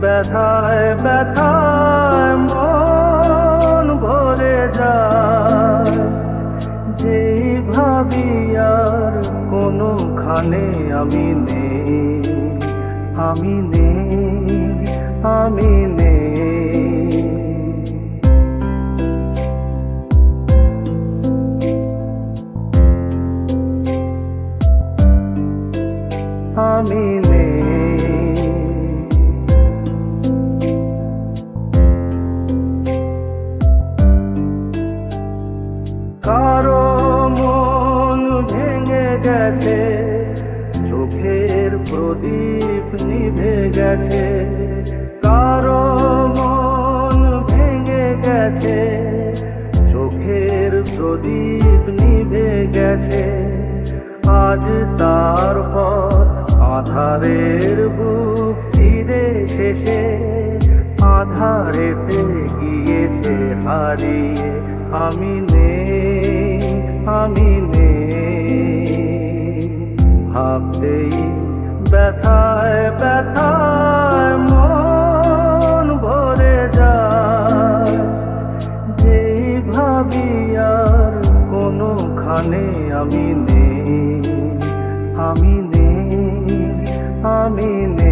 ব্যথায় ব্যথায় মন ভরে যায়। যেই ভাবি আর কোনোখানে আমি নেই আমি নেই আমি নেই। আমি গেছে, চোখের প্রদীপ নিভে গেছে, কারও মন ভেঙে গেছে, চোখের প্রদীপ নিভে গেছে। আজ তার পর আধারের বুক চিরে শেষে, আধারেতে গিয়েছে হারিয়ে, আমি নেই, আমি ভাবতেই ব্যথায় ব্যথায় মন ভরে যায়। যেই ভাবি আর কোনোখানে আমি নেই আমি নেই আমি নেই।